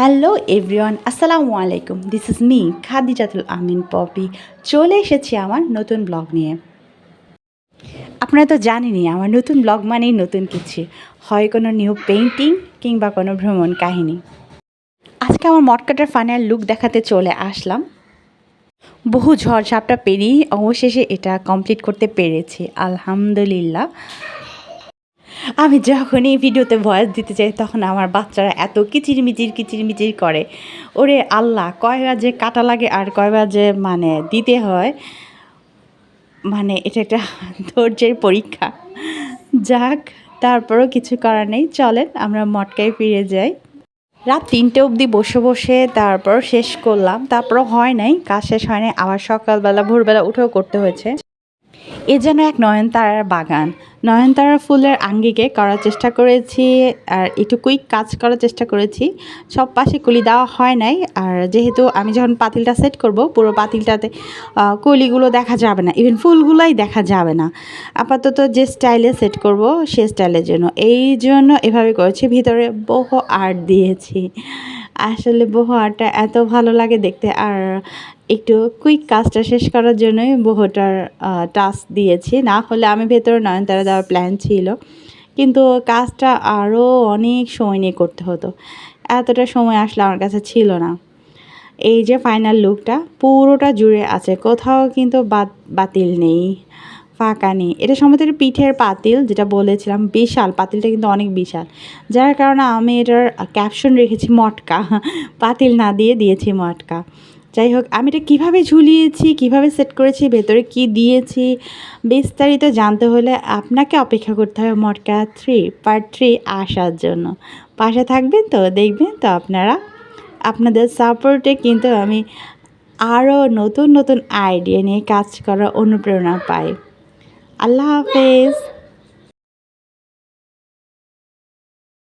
Hello everyone আসসালামু আলাইকুম this is me Khadijatul Amin Popy চলে এসেছি আমার নতুন ব্লগ নিয়ে। আপনারা তো জানেনই, আমার নতুন ব্লগ মানেই নতুন কিছু। হয় কোনো নিউ পেইন্টিং কিংবা কোনো ভ্রমণ কাহিনী। আজকে আমার মটকাটার ফাইনাল লুক দেখাতে চলে আসলাম। বহু ঝড় ঝাপটা পেরিয়ে অবশেষে এটা কমপ্লিট করতে পেরেছি, আলহামদুলিল্লাহ। আমি যখনই ভিডিওতে ভয়েস দিতে চাই, তখন আমার বাচ্চারা এত কিচিরমিচির কিচিরমিচির করে। ওরে আল্লাহ কয়বার যে কাটা লাগে আর কয়বার যে মানে দিতে হয়। মানে এটা একটা ধৈর্যের পরীক্ষা। যাক, তারপরও কিছু করার নেই। চলেন, আমরা মটকায় ফিরে যাই। রাত তিনটে অবধি বসে বসে তারপর শেষ করলাম। তারপর হয় নাই, কাজ শেষ হয় নাই। আবার সকালবেলা, ভোরবেলা উঠেও করতে হয়েছে। এ যেন এক নয়নতারার বাগান। নয়নতারা ফুলের আঙ্গিকে করার চেষ্টা করেছি আর একটু কুইক কাজ করার চেষ্টা করেছি। সব পাশে কলি দেওয়া হয় নাই আর যেহেতু আমি যখন পাতিলটা সেট করব, পুরো পাতিলটাতে কলিগুলো দেখা যাবে না। ইভেন ফুলগুলোই দেখা যাবে না। আপাতত যে স্টাইলে সেট করব, সে স্টাইলের জন্য। এই জন্য এভাবে করেছি, ভিতরে বহু আর্ট দিয়েছি। আসলে বহু আর্টটা এত ভালো লাগে দেখতে। আর একটু কুইক কাজটা শেষ করার জন্যই বহুটার টাস্ক দিয়েছি। না হলে আমি ভেতরে নয়নতারা দেওয়ার প্ল্যান ছিল। কিন্তু কাজটা আরও অনেক সময় নিয়ে করতে হতো। এতটা সময় আসলে আমার কাছে ছিল না। এই যে ফাইনাল লুকটা পুরোটা জুড়ে আছে। কোথাও কিন্তু বাত বাতিল নেই। ফাঁকা নেই। এটা সম্ভবত পিঠের পাতিল, যেটা বলেছিলাম, বিশাল। পাতিলটা কিন্তু অনেক বিশাল। যার কারণে আমি এটার ক্যাপশন রেখেছি, মটকা। পাতিল না দিয়ে দিয়েছি মটকা। যাই হোক, আমি এটা কীভাবে ঝুলিয়েছি, কীভাবে সেট করেছি, ভেতরে কি দিয়েছি, বিস্তারিত জানতে হলে আপনাকে অপেক্ষা করতে হবে মটকা থ্রি পার্ট থ্রি আসার জন্য। পাশে থাকবেন তো, দেখবেন তো আপনারা। আপনাদের সাপোর্টে কিন্তু আমি আরও নতুন নতুন আইডিয়া নিয়ে কাজ করার অনুপ্রেরণা পাই। আল্লাহ হাফেজ